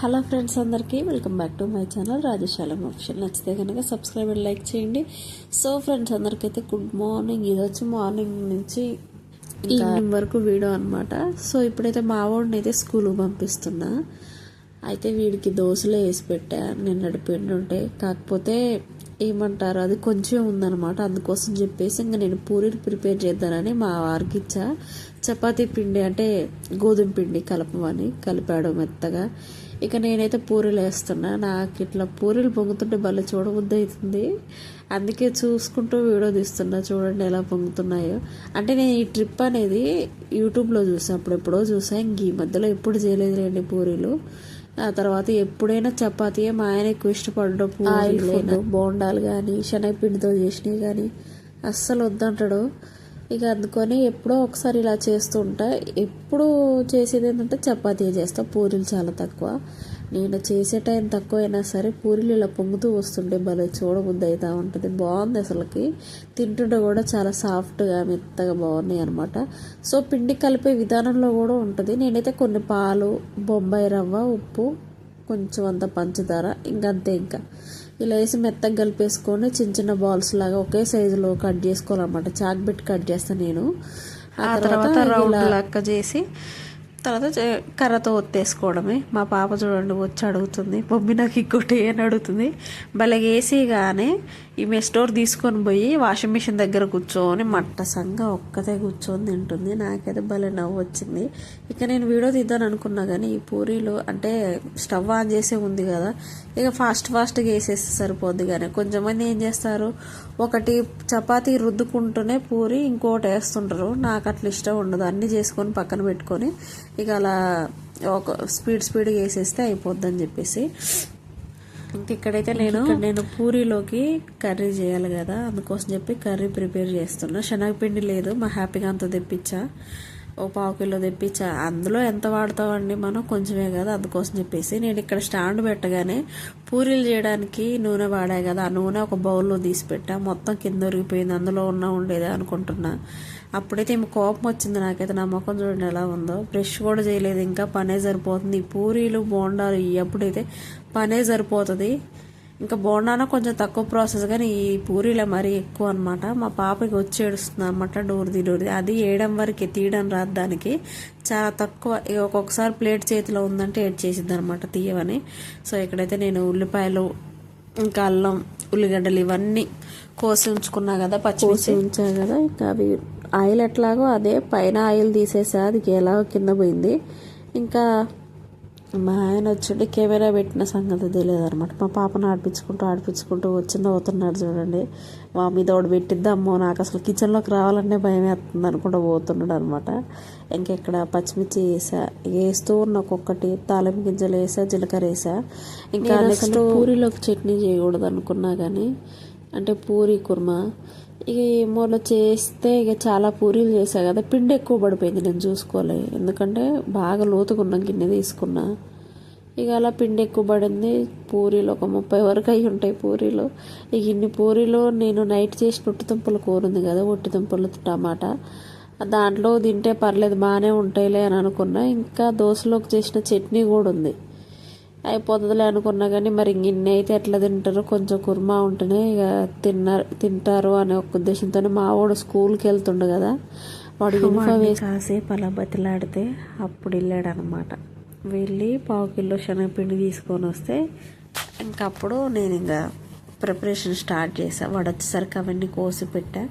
Hello friends అందరికీ welcome back to my channel రాజశాలం option నచ్చితే కనుక సబ్స్క్రైబ్ అండ్ లైక్ చేయండి. సో ఫ్రెండ్స్ అందరికైతే గుడ్ మార్నింగ్. ఇది వచ్చి మార్నింగ్ నుంచి ఈవినింగ్ వరకు వీడియో అనమాట సో ఇప్పుడైతే మా వాడిని అయితే స్కూల్కి పంపిస్తున్నా. అయితే వీడికి దోశలు వేసి పెట్టా. నిన్నటి పిండి ఉంటే. కాకపోతే ఏమంటారు? అది కొంచెం ఉందన్నమాట. అందుకోసం చెప్పేసి ఇంకా నేను పూరీలు ప్రిపేర్ చేద్దానని మా వారికి ఇచ్చా. చపాతీ పిండి అంటే గోధుమ పిండి కలపమని కలిపాడు మెత్తగా. ఇక నేనైతే పూరీలు వేస్తున్నా. నాకు ఇట్లా పూరీలు పొంగుతుంటే భలే చూడబుద్ధి అవుతుంది అందుకే చూసుకుంటూ వీడియో తీస్తున్నా. చూడండి ఎలా పొంగుతున్నాయో. అంటే నేను ఈ ట్రిప్ అనేది యూట్యూబ్లో చూసా. అప్పుడెప్పుడో చూసా. ఇంక ఈ మధ్యలో ఎప్పుడు చేయలేదు రండి పూరీలు. ఆ తర్వాత ఎప్పుడైనా చపాతీయే మా ఆయన ఎక్కువ ఇష్టపడడం పూరీలు. బోండాలు కానీ శనగపిండితో చేసినవి కానీ అస్సలు వద్దంటాడు. ఇక అందుకొని ఎప్పుడో ఒకసారి ఇలా చేస్తూ ఉంటా. ఎప్పుడు చేసేది ఏంటంటే చపాతీ చేస్తా. పూరీలు చాలా తక్కువ. నేను చేసే టైం తక్కువ అయినా సరే పూరీలు ఇలా పొంగుతూ వస్తుంటే భలే చూడబుద్ధి అవుతూ ఉంటుంది. బాగుంది అసలుకి. తింటుంటే కూడా చాలా సాఫ్ట్గా మెత్తగా బాగున్నాయి అనమాట సో పిండి కలిపే విధానంలో కూడా ఉంటుంది. నేనైతే కొన్ని పాలు బొంబాయి రవ్వ ఉప్పు కొంచెం అంత పంచదార ఇంకంతే ఇంకా. ఇలా వేసి మెత్తగా కలిపేసుకొని చిన్న చిన్న బాల్స్ లాగా ఒకే సైజులో కట్ చేసుకోవాలన్నమాట. చాక్ పెట్టి కట్ చేస్తాను నేను. ఆ తర్వాత రౌండ్ లెక్క చేసి తర్వాత కర్రతో ఒత్తేసుకోవడమే. మా పాప చూడండి వచ్చి అడుగుతుంది. మమ్మీ నాకు ఇంకోటి అని అడుగుతుంది. భలే వేసిగానే ఈ మెస్టోర్ తీసుకొని పోయి వాషింగ్ మిషన్ దగ్గర కూర్చొని మట్టసంగా ఒక్కతే కూర్చొని తింటుంది. నాకైతే భలే నవ్వు వచ్చింది ఇక నేను వీడియో తీద్దాను అనుకున్నా కానీ ఈ పూరీలు అంటే స్టవ్ ఆన్ చేసే ఉంది కదా ఇక ఫాస్ట్ ఫాస్ట్గా వేసేస్తే సరిపోద్ది కానీ కొంచెం మంది ఏం చేస్తారు ఒకటి చపాతీ రుద్దుకుంటూనే పూరి ఇంకోటి వేస్తుంటారు. నాకు అట్లా ఇష్టం ఉండదు. అన్నీ చేసుకొని పక్కన పెట్టుకొని ఇక అలా ఒక స్పీడ్ స్పీడ్గా వేసేస్తే అయిపోద్ది అని చెప్పేసి. ఇంకా ఇక్కడైతే నేను నేను పూరీలోకి కర్రీ చేయాలి కదా అందుకోసం చెప్పి కర్రీ ప్రిపేర్ చేస్తున్నా. శనగపిండి లేదు మా హ్యాపీగా అంత తెప్పించా. ఓ పావు కిలో తెప్పించా. అందులో ఎంత వాడతామండి మనం? కొంచెమే కదా అందుకోసం చెప్పేసి నేను ఇక్కడ స్టాండ్ పెట్టగానే పూరీలు చేయడానికి నూనె వాడా కదా. ఆ నూనె ఒక బౌల్లో తీసి పెట్టా. మొత్తం కింద ఒరిగిపోయింది. అందులో ఉన్న ఉండేదే అనుకుంటున్నా. అప్పుడైతే ఏమి కోపం వచ్చింది నాకైతే. నా ముఖం చూడండి ఎలా ఉందో. బ్రష్ కూడా చేయలేదు. ఇంకా పనే సరిపోతుంది. పూరీలు బోండాలు ఎప్పుడైతే అప్పుడైతే పనే సరిపోతుంది. ఇంకా బోండాన కొంచెం తక్కువ ప్రాసెస్ కానీ ఈ పూరీలో మరీ ఎక్కువ అనమాట మా పాపకి వచ్చి ఏడుస్తుంది అనమాట డోర్ది డోర్ది. అది వేయడం వరకు తీయడం రాదు దానికి. చాలా తక్కువ ఒక్కొక్కసారి ప్లేట్ చేతిలో ఉందంటే ఏడ్ చేసిద్ది అనమాట తీయవని. సో ఇక్కడైతే నేను ఉల్లిపాయలు ఇంకా అల్లం ఉల్లిగడ్డలు ఇవన్నీ కోసి ఉంచుకున్నా కదా పచ్చిమిర్చి. ఉంచా కదా ఇంకా అవి ఆయిల్ ఎట్లాగో అదే పైన ఆయిల్ తీసేసా అది ఎలా కింద పోయింది. ఇంకా మా ఆయన వచ్చి కెమెరా పెట్టిన సంగతి తెలియదు అనమాట మా పాపను ఆడిపించుకుంటూ ఆడిపించుకుంటూ వచ్చింది అవుతున్నాడు చూడండి. మా మీద ఒకటి పెట్టిద్ది అమ్మో నాకు అసలు కిచెన్లోకి రావాలంటే భయం వేస్తుంది అనుకుంటూ పోతున్నాడు అనమాట ఇంకెక్కడ పచ్చిమిర్చి వేసా వేస్తూ ఉన్న ఒక్కొక్కటి తాలింపు గింజలు వేసా జీలకర్ర వేసా. ఇంకా నెక్స్ట్ పూరీలోకి చట్నీ చేయకూడదు అనుకున్నా కానీ అంటే పూరి కుర్మా ఇక ఏమోలో చేస్తే ఇక చాలా పూరీలు చేశాను కదా. పిండి ఎక్కువ పడిపోయింది నేను చూసుకోలే. ఎందుకంటే బాగా లోతుకున్న గిన్నె తీసుకున్నా. ఇక అలా పిండి ఎక్కువ పడింది. పూరీలు ఒక ముప్పై వరకు అయి ఉంటాయి పూరీలు. ఇక ఇన్ని పూరీలు నేను నైట్ చేసి పొట్టి దుంపలు కూర ఉంది కదా ఒట్టిదుంపలు టమాటా. దాంట్లో తింటే పర్లేదు బాగానే ఉంటాయిలే అని అనుకున్నా. ఇంకా దోశలోకి చేసిన చట్నీ కూడా ఉంది. అయిపోతుందిలే అనుకున్నా కానీ మరి ఇన్ని అయితే ఎట్లా తింటారో కొంచెం కుర్మా ఉంటేనే ఇక తిన్నారు తింటారు అనే ఒక ఉద్దేశంతో మా వాడు స్కూల్కి వెళ్తుండు కదా. వాడు యూనిఫామ్ వేసి కాసేపు అలా బతిలాడితే అప్పుడు వెళ్ళాడు అనమాట వెళ్ళి పావు కిలో శనగపిండి తీసుకొని వస్తే ఇంకా అప్పుడు నేను ఇంకా ప్రిపరేషన్ స్టార్ట్ చేసా వాడు వచ్చేసరికి అవన్నీ కోసి పెట్టా.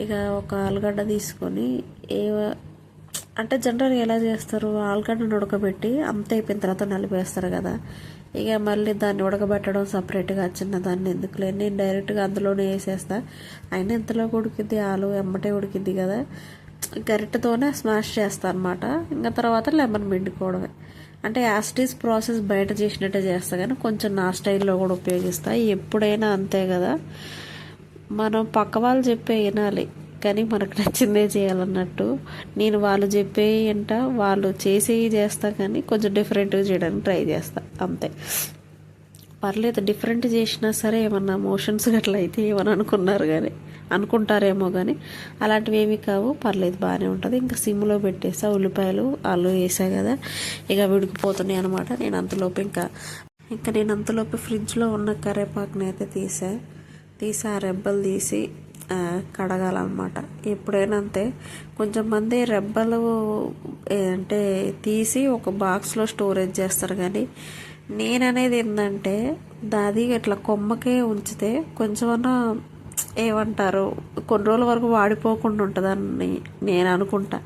ఇక ఒక ఆలుగడ్డ తీసుకొని ఏ అంటే జనరల్గా ఎలా చేస్తారు? ఆలుగడ్డను ఉడకబెట్టి అంత అయిపోయిన తర్వాత నలిపేస్తారు కదా. ఇక మళ్ళీ దాన్ని ఉడకబెట్టడం సపరేట్గా చిన్న దాన్ని ఎందుకులే? నేను డైరెక్ట్గా అందులోనే వేసేస్తా. అయినా ఇంతలో ఉడికిద్ది ఆలు ఎమ్మటే ఉడికిద్ది కదా. గరిటతోనే స్మాష్ చేస్తా అనమాట ఇంకా తర్వాత లెమన్ పిండుకోవడమే. అంటే యాస్టీస్ ప్రాసెస్ బయట చేసినట్టే చేస్తా కానీ కొంచెం నా స్టైల్లో కూడా ఉపయోగిస్తా. ఎప్పుడైనా అంతే కదా. మనం పక్క వాళ్ళు చెప్పే వినాలి. కానీ మనకు నచ్చిందే చేయాలన్నట్టు నేను వాళ్ళు చెప్పే అంట వాళ్ళు చేసేవి చేస్తా కానీ కొంచెం డిఫరెంట్గా చేయడానికి ట్రై చేస్తా అంతే. పర్లేదు డిఫరెంట్ చేసినా సరే ఏమన్నా మోషన్స్ గట్లా అయితే ఏమని అనుకున్నారు కానీ అనుకుంటారేమో కానీ అలాంటివి ఏమీ కావు. పర్లేదు బాగానే ఉంటుంది. ఇంకా సిమ్లో పెట్టేసా ఉల్లిపాయలు ఆలు వేసా కదా. ఇక విడికిపోతున్నాయి అనమాట నేను అంతలోపు ఇంకా ఇంకా నేను అంతలోపు ఫ్రిడ్జ్లో ఉన్న కరేపాకుని అయితే తీసా. తీసి ఆ రెబ్బలు తీసి కడగాలన్నమాట. ఎప్పుడైనా అంతే. కొంచెం మంది రెబ్బలు అంటే తీసి ఒక బాక్స్లో స్టోరేజ్ చేస్తారు కానీ నేను అనేది ఏంటంటే దాది ఇట్లా కొమ్మకే ఉంచితే కొంచెమన్నా ఏమంటారు కొన్ని రోజుల వరకు వాడిపోకుండా ఉంటుందని నేను అనుకుంటా.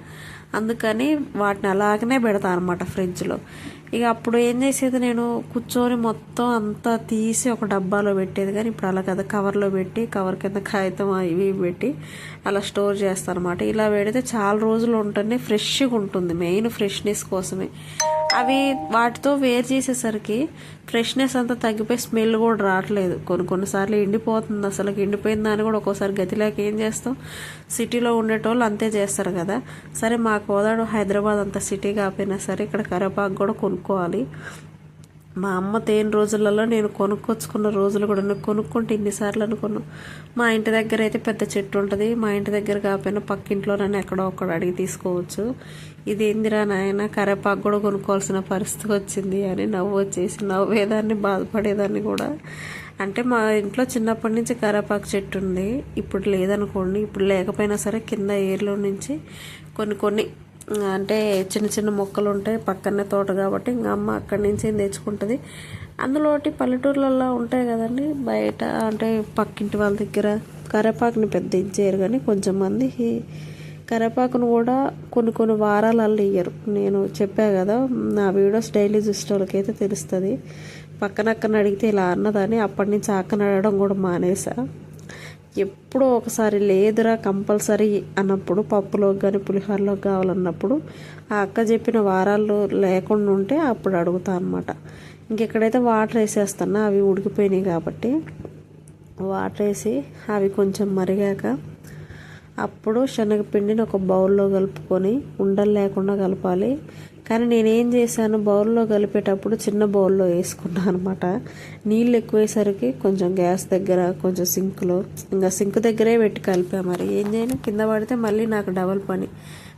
అందుకని వాటిని అలాగనే పెడతా అనమాట ఫ్రిడ్జ్లో. ఇక అప్పుడు ఏం చేసేది నేను? కూర్చొని మొత్తం అంతా తీసి ఒక డబ్బాలో పెట్టేది. కానీ ఇప్పుడు అలా కదా. కవర్లో పెట్టి కవర్ కింద కాగితం ఇవి ఇవి పెట్టి అలా స్టోర్ చేస్తాను అనమాట ఇలా పెడితే చాలా రోజులు ఉంటేనే ఫ్రెష్గా ఉంటుంది. మెయిన్ ఫ్రెష్నెస్ కోసమే. అవి వాటితో వేరు చేసేసరికి ఫ్రెష్నెస్ అంతా తగ్గిపోయి స్మెల్ కూడా రావట్లేదు. కొన్ని కొన్నిసార్లు ఎండిపోతుంది అసలు ఎండిపోయిన దాన్ని కూడా ఒక్కోసారి గతిలేక ఏం చేస్తాం? సిటీలో ఉండేటోళ్ళు అంతే చేస్తారు కదా. సరే మా కోదాడు హైదరాబాద్ అంత సిటీ కాకపోయినా సరే ఇక్కడ కరేపాకు కూడా కొనుక్కోవాలి. మా అమ్మ తేని రోజులలో నేను కొనుక్కొచ్చుకున్న రోజులు కూడా కొనుక్కుంటే ఇన్నిసార్లు అనుకున్నాను మా ఇంటి దగ్గర అయితే పెద్ద చెట్టు ఉంటుంది. మా ఇంటి దగ్గర కాకపోయినా పక్కింట్లో నన్ను ఎక్కడో ఒక్కడ అడిగి తీసుకోవచ్చు. ఇది ఏందిరా నాయన కరేపాకు కూడా కొనుక్కోవాల్సిన పరిస్థితి వచ్చింది అని నవ్వు వచ్చేసి నవ్వేదాన్ని బాధపడేదాన్ని కూడా. అంటే మా ఇంట్లో చిన్నప్పటి నుంచి కరేపాకు చెట్టు ఉంది. ఇప్పుడు లేదనుకోండి. ఇప్పుడు లేకపోయినా సరే కింద ఏర్లో నుంచి కొన్ని కొన్ని అంటే చిన్న చిన్న మొక్కలు ఉంటాయి పక్కనే తోట కాబట్టి ఇంకా అమ్మ అక్కడి నుంచి తెచ్చుకుంటుంది. అందులోటి పల్లెటూర్లలో ఉంటాయి కదండి బయట అంటే పక్కింటి వాళ్ళ దగ్గర కరేపాకుని పెద్ద ఇచ్చేయరు కానీ కొంచెం మంది కరేపాకును కూడా కొన్ని కొన్ని వారాలలో ఇయ్యరు. నేను చెప్పా కదా నా వీడియోస్ డైలీ చూసిన వాళ్ళకైతే తెలుస్తుంది. పక్కన అక్కన అడిగితే ఇలా అన్నదని అప్పటి నుంచి అక్కన అడగడం కూడా మానేసా. ఎప్పుడో ఒకసారి లేదురా కంపల్సరీ అన్నప్పుడు పప్పులోకి కానీ పులిహోరలోకి కావాలన్నప్పుడు ఆ అక్క చెప్పిన వారాలు లేకుండా ఉంటే అప్పుడు అడుగుతా అనమాట ఇంకెక్కడైతే వాటర్ వేసేస్తున్నా అవి ఉడికిపోయినాయి కాబట్టి వాటర్ వేసి అవి కొంచెం మరిగాక అప్పుడు శనగపిండిని ఒక బౌల్లో కలుపుకొని ఉండలు లేకుండా కలపాలి. కానీ నేనేం చేశాను బౌల్లో కలిపేటప్పుడు చిన్న బౌల్లో వేసుకున్నాను అనమాట. నీళ్ళు ఎక్కువేసరికి కొంచెం గ్యాస్ దగ్గర కొంచెం సింక్లో ఇంకా సింక్ దగ్గరే పెట్టి కలిపా మరి. ఏం చేయను? కింద పడితే మళ్ళీ నాకు డబల్ పని.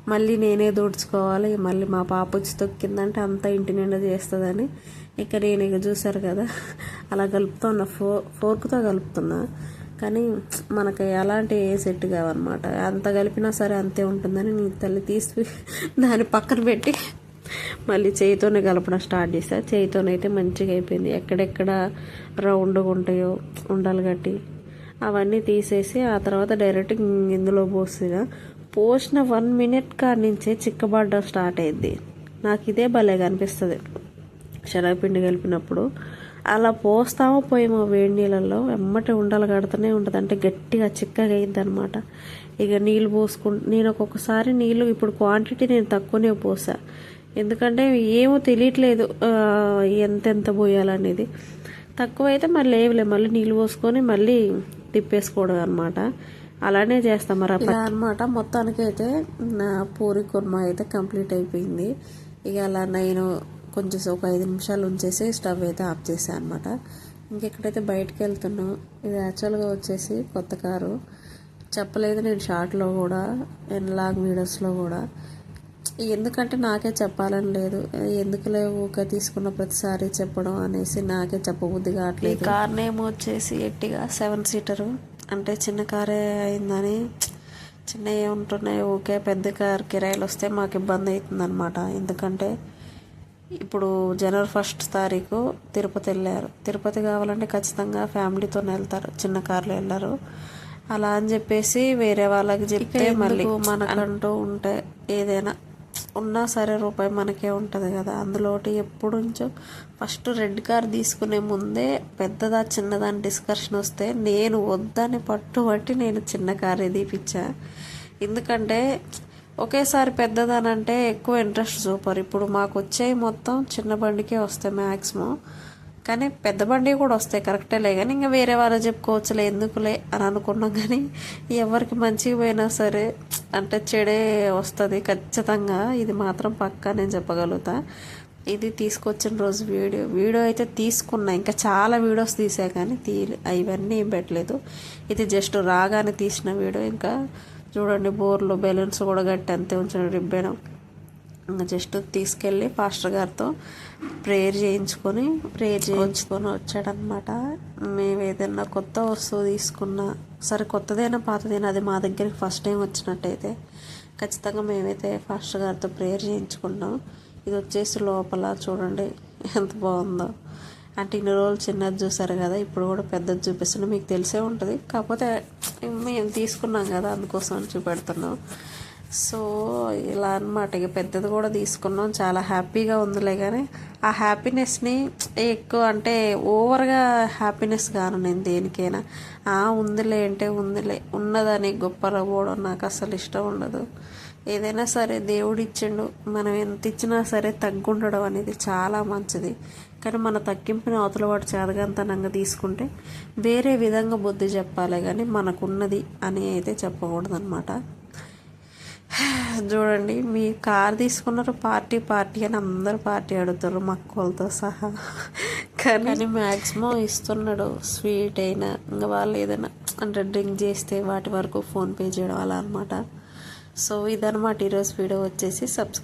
మళ్ళీ నేనే దూడ్చుకోవాలి మళ్ళీ మా పాప వచ్చి తొక్కిందంటే అంతా ఇంటి నిండా చేస్తుందని. ఇక నేను ఇక చూసారు కదా అలా కలుపుతున్నా ఫో ఫోర్క్తో కలుపుతున్నా. కానీ మనకి అలాంటి ఏ సెట్ కావన్నమాట. అంత కలిపినా సరే అంతే ఉంటుందని నీ తల్లి తీసి దాన్ని పక్కన పెట్టి మళ్ళీ చేయితోనే కలపడం స్టార్ట్ చేసా చేయితోనైతే మంచిగా అయిపోయింది. ఎక్కడెక్కడ రౌండ్గా ఉంటాయో ఉండలు కట్టి అవన్నీ తీసేసి ఆ తర్వాత డైరెక్ట్ ఇందులో పోసిన. పోసిన వన్ మినిట్ కాడి నుంచే చిక్కబడడం స్టార్ట్ అయింది. నాకు ఇదే భలేగా అనిపిస్తుంది. శనగపిండి కలిపినప్పుడు అలా పోస్తామో పోయేమో వేడి నీళ్ళల్లో వెమ్మటి ఉండలు కడుతూనే ఉంటుంది. అంటే గట్టిగా చిక్కగా అయింది అనమాట ఇక నీళ్ళు పోసుకుంటు నేను ఒక్కొక్కసారి నీళ్ళు ఇప్పుడు క్వాంటిటీ నేను తక్కువనే పోసా. ఎందుకంటే ఏమో తెలియట్లేదు ఎంతెంత పోయాలనేది. తక్కువైతే మళ్ళీ లేవులే మళ్ళీ నీళ్ళు పోసుకొని మళ్ళీ తిప్పేసుకోవడం అనమాట అలానే చేస్తాం మరి ఇలా అనమాట మొత్తానికైతే నా పూరి కుర్మా అయితే కంప్లీట్ అయిపోయింది. ఇక అలా నేను కొంచెం ఒక ఐదు నిమిషాలు ఉంచేసి స్టవ్ అయితే ఆఫ్ చేసాను అనమాట ఇంకెక్కడైతే బయటకు వెళ్తున్నాం ఇది యాక్చువల్గా వచ్చేసి కొత్త కారు. చెప్పలేదు నేను షార్ట్లో కూడా లాగ్ వీడియోస్లో కూడా. ఎందుకంటే నాకే చెప్పాలని లేదు. ఎందుకులే ఊకే తీసుకున్న ప్రతిసారి చెప్పడం అనేసి నాకే చెప్పబుద్ధి కావట్లేదు. కార్ నేమ్ వచ్చేసి ఎట్టిగా సెవెన్ సీటరు. అంటే చిన్న కారే అయిందని చిన్నవి ఉంటున్నాయి ఊకే పెద్ద కార్ కిరాయిలు వస్తే మాకు ఇబ్బంది అవుతుంది అనమాట ఎందుకంటే ఇప్పుడు జనవరి ఫస్ట్ తారీఖు తిరుపతి వెళ్ళారు. తిరుపతి కావాలంటే ఖచ్చితంగా ఫ్యామిలీతో వెళ్తారు. చిన్న కార్లో వెళ్ళారు. అలా అని చెప్పేసి వేరే వాళ్ళకి చెప్తే మళ్ళీ మనకంటూ ఉంటే ఏదైనా ఉన్నా సరే రూపాయి మనకే ఉంటుంది కదా. అందులోటి ఎప్పుడు నుంచో ఫస్ట్ రెడ్ కార్ తీసుకునే ముందే పెద్దదా చిన్నదా అని డిస్కషన్ వస్తే నేను వద్దని పట్టుబట్టి నేను చిన్న కారే తీపిచ్చా. ఎందుకంటే ఒకేసారి పెద్దదానంటే ఎక్కువ ఇంట్రెస్ట్ చూపరు ఇప్పుడు మాకు వచ్చేవి మొత్తం చిన్న బండికే వస్తాయి మ్యాక్సిమం కానీ పెద్ద బండి కూడా వస్తాయి కరెక్టేలే కానీ ఇంకా వేరే వాళ్ళు చెప్పుకోవచ్చులే ఎందుకులే అని అనుకున్నాం. కానీ ఎవరికి మంచిగా పోయినా సరే అంటే చెడే వస్తుంది ఖచ్చితంగా. ఇది మాత్రం పక్కా నేను చెప్పగలుగుతా. ఇది తీసుకొచ్చిన రోజు వీడియో. వీడియో అయితే తీసుకున్నా. ఇంకా చాలా వీడియోస్ తీసా కానీ తీ ఇవన్నీ ఏం పెట్టలేదు. ఇది జస్ట్ రాగానే తీసిన వీడియో. ఇంకా చూడండి బోర్లు బెలూన్స్ కూడా గట్టి అంతే ఉంచిన రిబ్బెన్. ఇంకా జస్ట్ తీసుకెళ్ళి పాస్టర్ గారితో ప్రేయర్ చేయించుకొని ప్రేయర్ చేయించుకొని వచ్చాడనమాట మేము ఏదైనా కొత్త వస్తువు తీసుకున్నా సరే కొత్తదైనా పాతదైనా అది మా దగ్గరికి ఫస్ట్ టైం వచ్చినట్టయితే ఖచ్చితంగా మేమైతే పాస్టర్ గారితో ప్రేయర్ చేయించుకున్నాం ఇది వచ్చేసి లోపల చూడండి ఎంత బాగుందో. అంటే ఇన్ని రోజులు చిన్నది చూసారు కదా ఇప్పుడు కూడా పెద్దది చూపిస్తున్నా మీకు తెలిసే ఉంటుంది. కాకపోతే మేము తీసుకున్నాం కదా అందుకోసం అని చూపెడుతున్నాం. సో ఇలా అనమాట ఇక పెద్దది కూడా తీసుకున్నాం. చాలా హ్యాపీగా ఉందిలే కానీ ఆ హ్యాపీనెస్ని ఎక్కువ అంటే ఓవర్గా హ్యాపీనెస్ కాను నేను దేనికైనా. ఆ ఉందిలే అంటే ఉందిలే. ఉన్నదని గొప్ప నాకు అసలు ఇష్టం ఉండదు. ఏదైనా సరే దేవుడు ఇచ్చిండు మనం ఎంత ఇచ్చినా సరే తగ్గుండడం అనేది చాలా మంచిది. కానీ మన తగ్గింపుని అవతల వాడు చేదగంతనంగా తీసుకుంటే వేరే విధంగా బుద్ధి చెప్పాలి కానీ మనకున్నది అని అయితే చెప్పకూడదు అనమాట చూడండి మీ కార్ తీసుకున్నారు పార్టీ పార్టీ అని అందరు పార్టీ అడుగుతారు మక్కువలతో సహా. కానీ మ్యాక్సిమం ఇస్తున్నాడు స్వీట్ అయినా ఇంకా వాళ్ళు ఏదైనా అంటే డ్రింక్ చేస్తే వాటి వరకు ఫోన్పే చేయడం అలా అనమాట సో ఇదనమాట ఈరోజు వీడియో వచ్చేసి సబ్స్క్రైబ్